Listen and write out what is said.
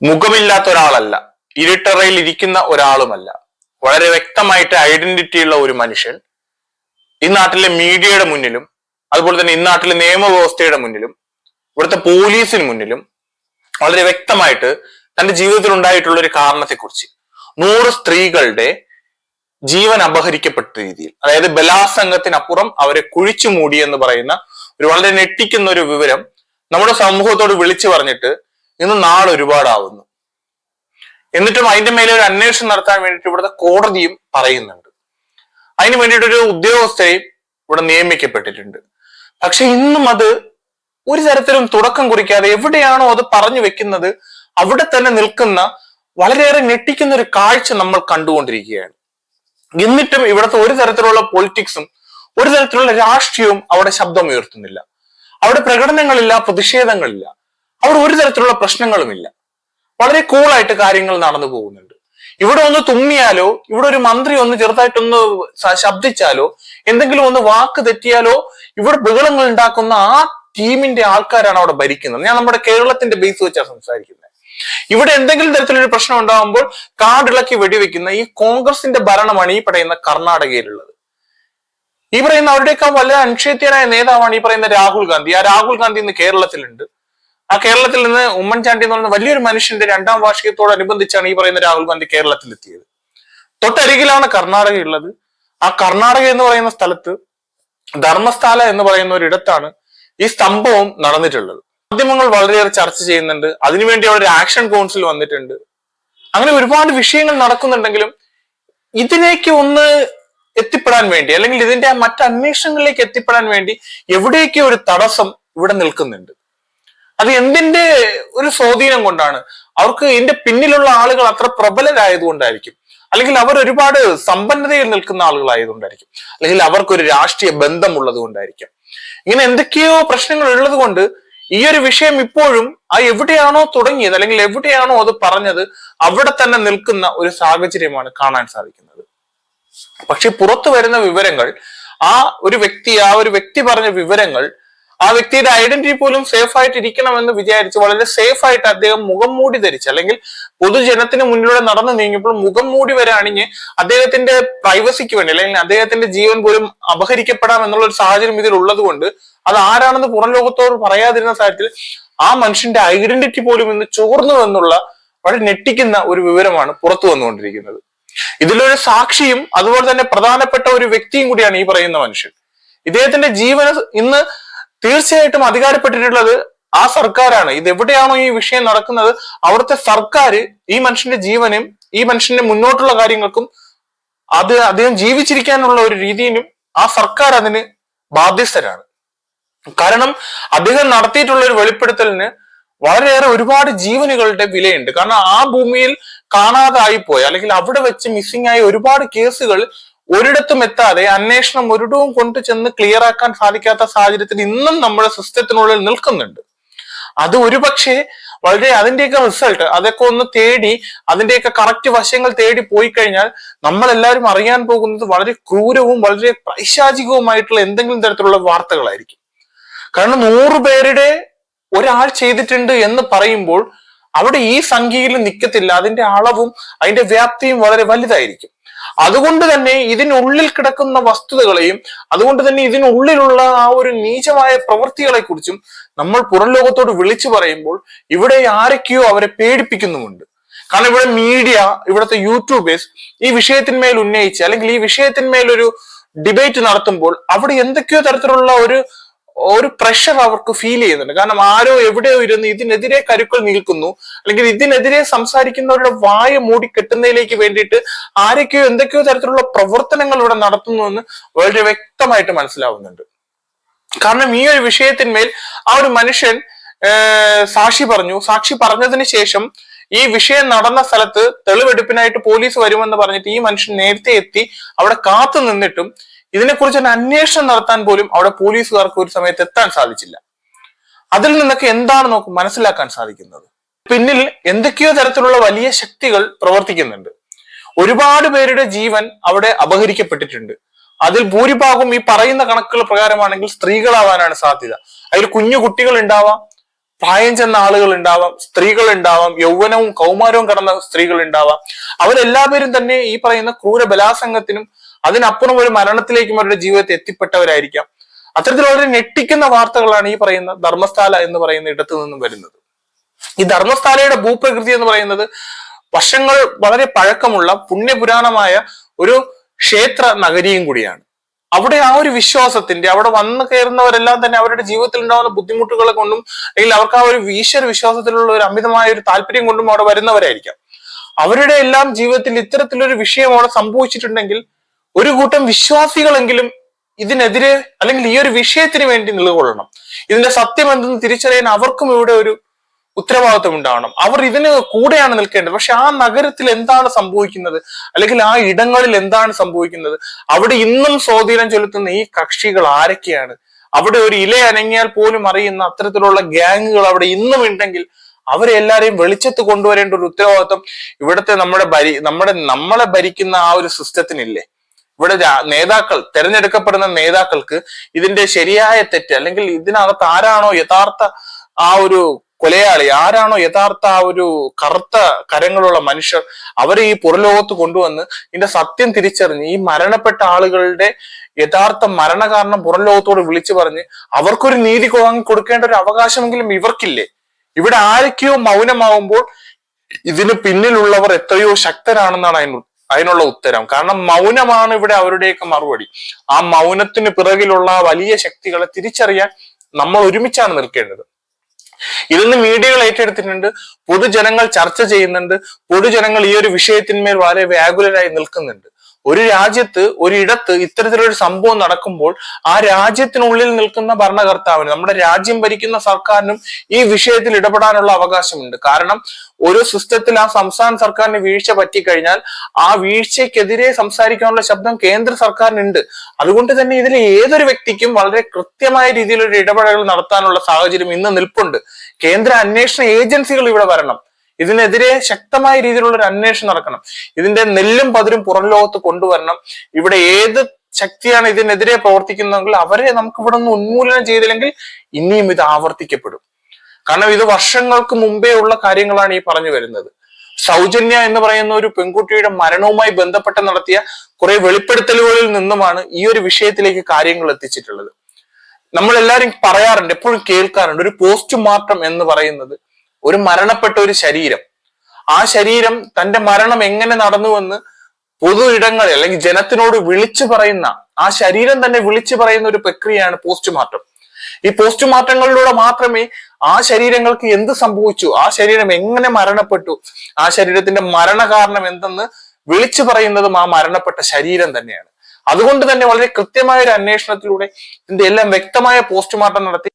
മുഖമില്ലാത്ത ഒരാളല്ല ഇരുട്ടറയിൽ ഇരിക്കുന്ന ഒരാളുമല്ല. വളരെ വ്യക്തമായിട്ട് ഐഡന്റിറ്റി ഉള്ള ഒരു മനുഷ്യൻ ഈ നാട്ടിലെ മീഡിയയുടെ മുന്നിലും അതുപോലെ തന്നെ ഈ നാട്ടിലെ നിയമവ്യവസ്ഥയുടെ മുന്നിലും ഇവിടുത്തെ പോലീസിന് മുന്നിലും വളരെ വ്യക്തമായിട്ട് തന്റെ ജീവിതത്തിൽ ഉണ്ടായിട്ടുള്ള ഒരു കാരണത്തെക്കുറിച്ച് നൂറ് സ്ത്രീകളുടെ ജീവൻ അപഹരിക്കപ്പെട്ട രീതിയിൽ അതായത് ബലാസംഗത്തിനപ്പുറം അവരെ കുഴിച്ചു മൂടി എന്ന് പറയുന്ന ഒരു വളരെ ഞെട്ടിക്കുന്ന ഒരു വിവരം നമ്മുടെ സമൂഹത്തോട് വിളിച്ചു പറഞ്ഞിട്ട് ഇന്ന് നാൾ ഒരുപാടാവുന്നു. എന്നിട്ടും അതിന്റെ മേലെ ഒരു അന്വേഷണം നടത്താൻ വേണ്ടിയിട്ട് ഇവിടുത്തെ കോടതിയും പറയുന്നുണ്ട്. അതിന് വേണ്ടിയിട്ടൊരു ഉദ്യോഗസ്ഥയും ഇവിടെ നിയമിക്കപ്പെട്ടിട്ടുണ്ട്. പക്ഷെ ഇന്നും അത് ഒരു തരത്തിലും തുടക്കം കുറിക്കാതെ എവിടെയാണോ അത് പറഞ്ഞു വെക്കുന്നത് അവിടെ തന്നെ നിൽക്കുന്ന വളരെയേറെ ഞെട്ടിക്കുന്ന ഒരു കാഴ്ച നമ്മൾ കണ്ടുകൊണ്ടിരിക്കുകയാണ്. എന്നിട്ടും ഇവിടുത്തെ ഒരു തരത്തിലുള്ള പൊളിറ്റിക്സും ഒരു തരത്തിലുള്ള രാഷ്ട്രീയവും അവിടെ ശബ്ദം ഉയർത്തുന്നില്ല അവിടെ പ്രകടനങ്ങളില്ല പ്രതിഷേധങ്ങളില്ല. അവിടെ ഒരു തരത്തിലുള്ള പ്രശ്നങ്ങളുമില്ല. വളരെ കൂളായിട്ട് കാര്യങ്ങൾ നടന്നു പോകുന്നുണ്ട്. ഇവിടെ ഒന്ന് തുമ്മിയാലോ ഇവിടെ ഒരു മന്ത്രി ഒന്ന് ചെറുതായിട്ടൊന്ന് ശബ്ദിച്ചാലോ എന്തെങ്കിലും ഒന്ന് വാക്ക് തെറ്റിയാലോ ഇവിടെ ബഹളങ്ങൾ ഉണ്ടാക്കുന്ന ആ ടീമിന്റെ ആൾക്കാരാണ് അവിടെ ഭരിക്കുന്നത്. ഞാൻ നമ്മുടെ കേരളത്തിന്റെ ബേസ് വെച്ചാണ് സംസാരിക്കുന്നത്. ഇവിടെ എന്തെങ്കിലും തരത്തിലൊരു പ്രശ്നം ഉണ്ടാകുമ്പോൾ കാടിളക്കി വെടിവെക്കുന്ന ഈ കോൺഗ്രസിന്റെ ഭരണമാണ് ഈ പറയുന്ന കർണാടകയിലുള്ളത്. ഈ പറയുന്ന അവരുടെയൊക്കെ വളരെ അനുക്ഷേത്യനായ നേതാവാണ് ഈ പറയുന്ന രാഹുൽ ഗാന്ധി. ആ രാഹുൽ ഗാന്ധി ഇന്ന് കേരളത്തിലുണ്ട്. ആ കേരളത്തിൽ നിന്ന് ഉമ്മൻചാണ്ടി എന്ന് പറയുന്ന വലിയൊരു മനുഷ്യന്റെ രണ്ടാം വാർഷികത്തോടനുബന്ധിച്ചാണ് ഈ പറയുന്ന രാഹുൽ ഗാന്ധി കേരളത്തിൽ എത്തിയത് തൊട്ടരികിലാണ് കർണാടക ഉള്ളത്. ആ കർണാടക എന്ന് പറയുന്ന സ്ഥലത്ത് ധർമ്മസ്ഥല എന്ന് പറയുന്ന ഒരിടത്താണ് ഈ സ്തംഭവും നടന്നിട്ടുള്ളത്. മാധ്യമങ്ങൾ വളരെയേറെ ചർച്ച ചെയ്യുന്നുണ്ട്. അതിനുവേണ്ടി അവിടെ ഒരു ആക്ഷൻ കൗൺസിൽ വന്നിട്ടുണ്ട്. അങ്ങനെ ഒരുപാട് വിഷയങ്ങൾ നടക്കുന്നുണ്ടെങ്കിലും ഇതിലേക്ക് ഒന്ന് എത്തിപ്പെടാൻ വേണ്ടി അല്ലെങ്കിൽ ഇതിന്റെ മറ്റ് അന്വേഷണങ്ങളിലേക്ക് എത്തിപ്പെടാൻ വേണ്ടി എവിടെയൊക്കെ ഒരു തടസ്സം ഇവിടെ നിൽക്കുന്നുണ്ട്. അത് എന്തിന്റെ ഒരു സ്വാധീനം കൊണ്ടാണ്? അവർക്ക് ഇതിന്റെ പിന്നിലുള്ള ആളുകൾ അത്ര പ്രബലരായതുകൊണ്ടായിരിക്കും. അല്ലെങ്കിൽ അവർ ഒരുപാട് സമ്പന്നതയിൽ നിൽക്കുന്ന ആളുകളായതുകൊണ്ടായിരിക്കും. അല്ലെങ്കിൽ അവർക്കൊരു രാഷ്ട്രീയ ബന്ധമുള്ളത് കൊണ്ടായിരിക്കും ഇങ്ങനെ എന്തൊക്കെയോ പ്രശ്നങ്ങൾ ഉള്ളത് കൊണ്ട് ഈ ഒരു വിഷയം ഇപ്പോഴും ആ എവിടെയാണോ തുടങ്ങിയത് അല്ലെങ്കിൽ എവിടെയാണോ അത് പറഞ്ഞത് അവിടെ തന്നെ നിൽക്കുന്ന ഒരു സാഹചര്യമാണ് കാണാൻ സാധിക്കുന്നത്. പക്ഷെ പുറത്തു വരുന്ന വിവരങ്ങൾ ആ ഒരു വ്യക്തി ആ ഒരു വ്യക്തി പറഞ്ഞ വിവരങ്ങൾ ആ വ്യക്തിയുടെ ഐഡന്റിറ്റി പോലും സേഫ് ആയിട്ട് ഇരിക്കണമെന്ന് വിചാരിച്ച് വളരെ സേഫ് ആയിട്ട് അദ്ദേഹം മുഖം മൂടി ധരിച്ച് അല്ലെങ്കിൽ പൊതുജനത്തിന് മുന്നിലൂടെ നടന്നു നീങ്ങിയപ്പോൾ മുഖം മൂടി വരെ അണിഞ്ഞ് അദ്ദേഹത്തിന്റെ പ്രൈവസിക്ക് വേണ്ടി അല്ലെങ്കിൽ അദ്ദേഹത്തിന്റെ ജീവൻ പോലും അപഹരിക്കപ്പെടാം എന്നുള്ള ഒരു സാഹചര്യം ഇതിൽ ഉള്ളത് കൊണ്ട് അത് ആരാണെന്ന് പുറം ലോകത്തോട് പറയാതിരുന്ന സാഹചര്യത്തിൽ ആ മനുഷ്യന്റെ ഐഡന്റിറ്റി പോലും ഇന്ന് ചോർന്നു എന്നുള്ള വളരെ ഞെട്ടിക്കുന്ന ഒരു വിവരമാണ് പുറത്തു വന്നുകൊണ്ടിരിക്കുന്നത്. ഇതിലൊരു സാക്ഷിയും അതുപോലെ തന്നെ പ്രധാനപ്പെട്ട ഒരു വ്യക്തിയും കൂടിയാണ് ഈ പറയുന്ന മനുഷ്യൻ. ഇദ്ദേഹത്തിന്റെ ജീവന് ഇന്ന് തീർച്ചയായിട്ടും അധികാരപ്പെട്ടിട്ടുള്ളത് ആ സർക്കാരാണ്. ഇത് എവിടെയാണോ ഈ വിഷയം നടക്കുന്നത് അവിടുത്തെ സർക്കാർ ഈ മനുഷ്യന്റെ ജീവനും ഈ മനുഷ്യന്റെ മുന്നോട്ടുള്ള കാര്യങ്ങൾക്കും അത് അദ്ദേഹം ജീവിച്ചിരിക്കാനുള്ള ഒരു രീതിയിലും ആ സർക്കാർ അതിന് ബാധ്യസ്ഥരാണ്. കാരണം അദ്ദേഹം നടത്തിയിട്ടുള്ള ഒരു വെളിപ്പെടുത്തലിന് വളരെയേറെ ഒരുപാട് ജീവനുകളുടെ വിലയുണ്ട്. കാരണം ആ ഭൂമിയിൽ കാണാതായി പോയ അല്ലെങ്കിൽ അവിടെ വെച്ച് മിസ്സിംഗ് ആയ ഒരുപാട് കേസുകൾ ഒരിടത്തും എത്താതെ അന്വേഷണം ഒരിടവും കൊണ്ട് ചെന്ന് ക്ലിയർ ആക്കാൻ സാധിക്കാത്ത സാഹചര്യത്തിൽ ഇന്നും നമ്മുടെ സിസ്റ്റത്തിനുള്ളിൽ നിൽക്കുന്നുണ്ട്. അത് ഒരുപക്ഷെ വളരെ അതിന്റെയൊക്കെ റിസൾട്ട് അതൊക്കെ ഒന്ന് തേടി അതിന്റെയൊക്കെ കറക്റ്റ് വശങ്ങൾ തേടി പോയി കഴിഞ്ഞാൽ നമ്മൾ എല്ലാവരും അറിയാൻ പോകുന്നത് വളരെ ക്രൂരവും വളരെ പൈശാചികവുമായിട്ടുള്ള എന്തെങ്കിലും തരത്തിലുള്ള വാർത്തകളായിരിക്കും. കാരണം നൂറ് പേരുടെ ഒരാൾ ചെയ്തിട്ടുണ്ട് എന്ന് പറയുമ്പോൾ അവിടെ ഈ സംഖ്യയിൽ നിൽക്കത്തില്ല അതിന്റെ അളവും അതിന്റെ വ്യാപ്തിയും വളരെ വലുതായിരിക്കും. അതുകൊണ്ട് തന്നെ ഇതിനുള്ളിൽ കിടക്കുന്ന വസ്തുതകളെയും അതുകൊണ്ട് തന്നെ ഇതിനുള്ളിലുള്ള ആ ഒരു നീചമായ പ്രവൃത്തികളെ കുറിച്ചും നമ്മൾ പുറം ലോകത്തോട് വിളിച്ചു പറയുമ്പോൾ ഇവിടെ ആരൊക്കെയോ അവരെ പേടിപ്പിക്കുന്നുമുണ്ട്. കാരണം ഇവിടെ മീഡിയ ഇവിടുത്തെ യൂട്യൂബേഴ്സ് ഈ വിഷയത്തിന്മേൽ ഉന്നയിച്ച് അല്ലെങ്കിൽ ഈ വിഷയത്തിന്മേൽ ഒരു ഡിബേറ്റ് നടത്തുമ്പോൾ അവിടെ എന്തൊക്കെയോ തരത്തിലുള്ള ഒരു ഒരു പ്രഷർ അവർക്ക് ഫീൽ ചെയ്യുന്നുണ്ട്. കാരണം ആരോ എവിടെയോ ഇരുന്ന് ഇതിനെതിരെ കരുക്കൾ നിൽക്കുന്നു. അല്ലെങ്കിൽ ഇതിനെതിരെ സംസാരിക്കുന്നവരുടെ വായ മൂടി കെട്ടുന്നതിലേക്ക് വേണ്ടിയിട്ട് ആരൊക്കെയോ എന്തൊക്കെയോ തരത്തിലുള്ള പ്രവർത്തനങ്ങൾ ഇവിടെ നടത്തുന്നു എന്ന് വളരെ വ്യക്തമായിട്ട് മനസ്സിലാവുന്നുണ്ട്. കാരണം ഈ ഒരു വിഷയത്തിന്മേൽ ആ ഒരു മനുഷ്യൻ സാക്ഷി പറഞ്ഞു. സാക്ഷി പറഞ്ഞതിന് ശേഷം ഈ വിഷയം നടന്ന സ്ഥലത്ത് തെളിവെടുപ്പിനായിട്ട് പോലീസ് വരുമെന്ന് പറഞ്ഞിട്ട് ഈ മനുഷ്യൻ നേരത്തെ എത്തി അവിടെ കാത്തു നിന്നിട്ടും ഇതിനെക്കുറിച്ച് ഒരു അന്വേഷണം നടത്താൻ പോലും അവിടെ പോലീസുകാർക്ക് ഒരു സമയത്ത് എത്താൻ സാധിച്ചില്ല. അതിൽ നിന്നൊക്കെ എന്താണ് നോക്ക് മനസ്സിലാക്കാൻ സാധിക്കുന്നത്? പിന്നിൽ എന്തൊക്കെയോ തരത്തിലുള്ള വലിയ ശക്തികൾ പ്രവർത്തിക്കുന്നുണ്ട്. ഒരുപാട് പേരുടെ ജീവൻ അവിടെ അപഹരിക്കപ്പെട്ടിട്ടുണ്ട്. അതിൽ ഭൂരിഭാഗവും ഈ പറയുന്ന കണക്കുകൾ പ്രകാരമാണെങ്കിൽ സ്ത്രീകളാവാനാണ് സാധ്യത. അതിൽ കുഞ്ഞു കുട്ടികൾ ഉണ്ടാവാം പ്രായം ചെന്ന ആളുകൾ ഉണ്ടാവാം സ്ത്രീകൾ ഉണ്ടാവാം യൗവനവും കൗമാരവും കടന്ന സ്ത്രീകൾ ഉണ്ടാവാം അവരെല്ലാവരും തന്നെ ഈ പറയുന്ന ക്രൂര ബലാസംഗത്തിനും അതിനപ്പുറം ഒരു മരണത്തിലേക്കും അവരുടെ ജീവിതത്തെ എത്തിപ്പെട്ടവരായിരിക്കാം. അത്തരത്തിൽ വളരെ ഞെട്ടിക്കുന്ന വാർത്തകളാണ് ഈ പറയുന്ന ധർമ്മസ്ഥാല എന്ന് പറയുന്ന ഇടത്തു നിന്നും വരുന്നത്. ഈ ധർമ്മസ്ഥാലയുടെ ഭൂപ്രകൃതി എന്ന് പറയുന്നത് വർഷങ്ങൾ വളരെ പഴക്കമുള്ള പുണ്യപുരാണമായ ഒരു ക്ഷേത്ര നഗരിയും കൂടിയാണ്. അവിടെ ആ ഒരു വിശ്വാസത്തിന്റെ അവിടെ വന്നു കയറുന്നവരെല്ലാം തന്നെ അവരുടെ ജീവിതത്തിൽ ഉണ്ടാകുന്ന ബുദ്ധിമുട്ടുകളെ കൊണ്ടും അല്ലെങ്കിൽ അവർക്ക് ആ ഒരു ഈശ്വര വിശ്വാസത്തിലുള്ള ഒരു അമിതമായ ഒരു താല്പര്യം കൊണ്ടും അവിടെ വരുന്നവരായിരിക്കാം. അവരുടെ എല്ലാം ജീവിതത്തിൽ ഇത്തരത്തിലൊരു വിഷയം അവിടെ സംഭവിച്ചിട്ടുണ്ടെങ്കിൽ ഒരു കൂട്ടം വിശ്വാസികളെങ്കിലും ഇതിനെതിരെ അല്ലെങ്കിൽ ഈ ഒരു വിഷയത്തിന് വേണ്ടി നിലകൊള്ളണം. ഇതിന്റെ സത്യം എന്തെന്ന് തിരിച്ചറിയാൻ അവർക്കും ഇവിടെ ഒരു ഉത്തരവാദിത്വം ഉണ്ടാവണം. അവർ ഇതിന് കൂടെയാണ് നിൽക്കേണ്ടത്. പക്ഷെ ആ നഗരത്തിൽ എന്താണ് സംഭവിക്കുന്നത്? അല്ലെങ്കിൽ ആ ഇടങ്ങളിൽ എന്താണ് സംഭവിക്കുന്നത്? അവിടെ ഇന്നും സ്വാധീനം ചെലുത്തുന്ന ഈ കക്ഷികൾ ആരൊക്കെയാണ്? അവിടെ ഒരു ഇല അനങ്ങിയാൽ പോലും അറിയുന്ന അത്തരത്തിലുള്ള ഗ്യാങ്ങുകൾ അവിടെ ഇന്നും ഉണ്ടെങ്കിൽ അവരെ എല്ലാരെയും വെളിച്ചത്ത് കൊണ്ടുവരേണ്ട ഒരു ഉത്തരവാദിത്വം ഇവിടുത്തെ നമ്മുടെ ഭരി നമ്മുടെ നമ്മളെ ഭരിക്കുന്ന ആ ഒരു സിസ്റ്റത്തിനില്ലേ? ഇവിടെ നേതാക്കൾ തെരഞ്ഞെടുക്കപ്പെടുന്ന നേതാക്കൾക്ക് ഇതിന്റെ ശരിയായ തെറ്റ് അല്ലെങ്കിൽ ഇതിനകത്ത് ആരാണോ യഥാർത്ഥ ആ ഒരു കൊലയാളി ആരാണോ യഥാർത്ഥ ആ ഒരു കറുത്ത കരങ്ങളുള്ള മനുഷ്യർ അവരെ ഈ പുറലോകത്ത് കൊണ്ടുവന്ന് ഇതിന്റെ സത്യം തിരിച്ചറിഞ്ഞ് ഈ മരണപ്പെട്ട ആളുകളുടെ യഥാർത്ഥ മരണകാരണം പുറം ലോകത്തോട് വിളിച്ചു പറഞ്ഞ് അവർക്കൊരു നീതി വാങ്ങി കൊടുക്കേണ്ട ഒരു അവകാശമെങ്കിലും ഇവർക്കില്ലേ? ഇവിടെ ആരൊക്കെയോ മൗനമാവുമ്പോൾ ഇതിന് പിന്നിലുള്ളവർ എത്രയോ ശക്തരാണെന്നാണ് അതിന് അതിനുള്ള ഉത്തരം. കാരണം മൗനമാണ് ഇവിടെ അവരുടെയൊക്കെ മറുപടി. ആ മൗനത്തിന് പിറകിലുള്ള വലിയ ശക്തികളെ തിരിച്ചറിയാൻ നമ്മൾ ഒരുമിച്ചാണ് നിൽക്കേണ്ടത്. ഇതൊന്ന് മീഡിയകൾ ഏറ്റെടുത്തിട്ടുണ്ട്. പൊതുജനങ്ങൾ ചർച്ച ചെയ്യുന്നുണ്ട്. പൊതുജനങ്ങൾ ഈ ഒരു വിഷയത്തിന്മേൽ വളരെ വ്യാകുലരായി നിൽക്കുന്നുണ്ട്. ഒരു രാജ്യത്ത് ഒരിടത്ത് ഇത്തരത്തിലൊരു സംഭവം നടക്കുമ്പോൾ ആ രാജ്യത്തിനുള്ളിൽ നിൽക്കുന്ന ഭരണകർത്താവിന് നമ്മുടെ രാജ്യം ഭരിക്കുന്ന സർക്കാരിനും ഈ വിഷയത്തിൽ ഇടപെടാനുള്ള അവകാശമുണ്ട്. കാരണം ഒരു സിസ്റ്റത്തിൽ ആ സംസ്ഥാന സർക്കാരിന് വീഴ്ച പറ്റിക്കഴിഞ്ഞാൽ ആ വീഴ്ചയ്ക്കെതിരെ സംസാരിക്കാനുള്ള ശബ്ദം കേന്ദ്ര സർക്കാരിനുണ്ട്. അതുകൊണ്ട് തന്നെ ഇതിൽ ഏതൊരു വ്യക്തിക്കും വളരെ കൃത്യമായ രീതിയിൽ ഒരു ഇടപെടലുകൾ നടത്താനുള്ള സാഹചര്യം ഇന്ന് നിൽപ്പുണ്ട്. കേന്ദ്ര അന്വേഷണ ഏജൻസികൾ ഇവിടെ വരണം. ഇതിനെതിരെ ശക്തമായ രീതിയിലുള്ള ഒരു അന്വേഷണം നടക്കണം. ഇതിന്റെ നെല്ലും പതിരും പുറം ലോകത്ത് കൊണ്ടുവരണം. ഇവിടെ ഏത് ശക്തിയാണ് ഇതിനെതിരെ പ്രവർത്തിക്കുന്നതെങ്കിൽ അവരെ നമുക്ക് ഇവിടെ നിന്ന് ഉന്മൂലനം ചെയ്തില്ലെങ്കിൽ ഇനിയും ഇത് ആവർത്തിക്കപ്പെടും. കാരണം ഇത് വർഷങ്ങൾക്ക് മുമ്പേ ഉള്ള കാര്യങ്ങളാണ് ഈ പറഞ്ഞു വരുന്നത്. സൗജന്യ എന്ന് പറയുന്ന ഒരു പെൺകുട്ടിയുടെ മരണവുമായി ബന്ധപ്പെട്ട് നടത്തിയ കുറെ വെളിപ്പെടുത്തലുകളിൽ നിന്നുമാണ് ഈ ഒരു വിഷയത്തിലേക്ക് കാര്യങ്ങൾ എത്തിച്ചിട്ടുള്ളത്. നമ്മൾ എല്ലാവരും പറയാറുണ്ട് എപ്പോഴും കേൾക്കാറുണ്ട് ഒരു പോസ്റ്റ്മോർട്ടം എന്ന് പറയുന്നത് ഒരു മരണപ്പെട്ട ഒരു ശരീരം. ആ ശരീരം തന്റെ മരണം എങ്ങനെ നടന്നുവെന്ന് പൊതു ഇടങ്ങളിൽ അല്ലെങ്കിൽ ജനത്തിനോട് വിളിച്ചു പറയുന്ന ആ ശരീരം തന്നെ വിളിച്ചു പറയുന്ന ഒരു പ്രക്രിയയാണ് പോസ്റ്റ്മോർട്ടം. ഈ പോസ്റ്റ്മോർട്ടങ്ങളിലൂടെ മാത്രമേ ആ ശരീരങ്ങൾക്ക് എന്ത് സംഭവിച്ചു ആ ശരീരം എങ്ങനെ മരണപ്പെട്ടു ആ ശരീരത്തിന്റെ മരണകാരണം എന്തെന്ന് വിളിച്ചു പറയുന്നതും ആ മരണപ്പെട്ട ശരീരം തന്നെയാണ്. അതുകൊണ്ട് തന്നെ വളരെ കൃത്യമായ ഒരു അന്വേഷണത്തിലൂടെ ഇതിന്റെ എല്ലാം വ്യക്തമായ പോസ്റ്റ്മോർട്ടം നടത്തി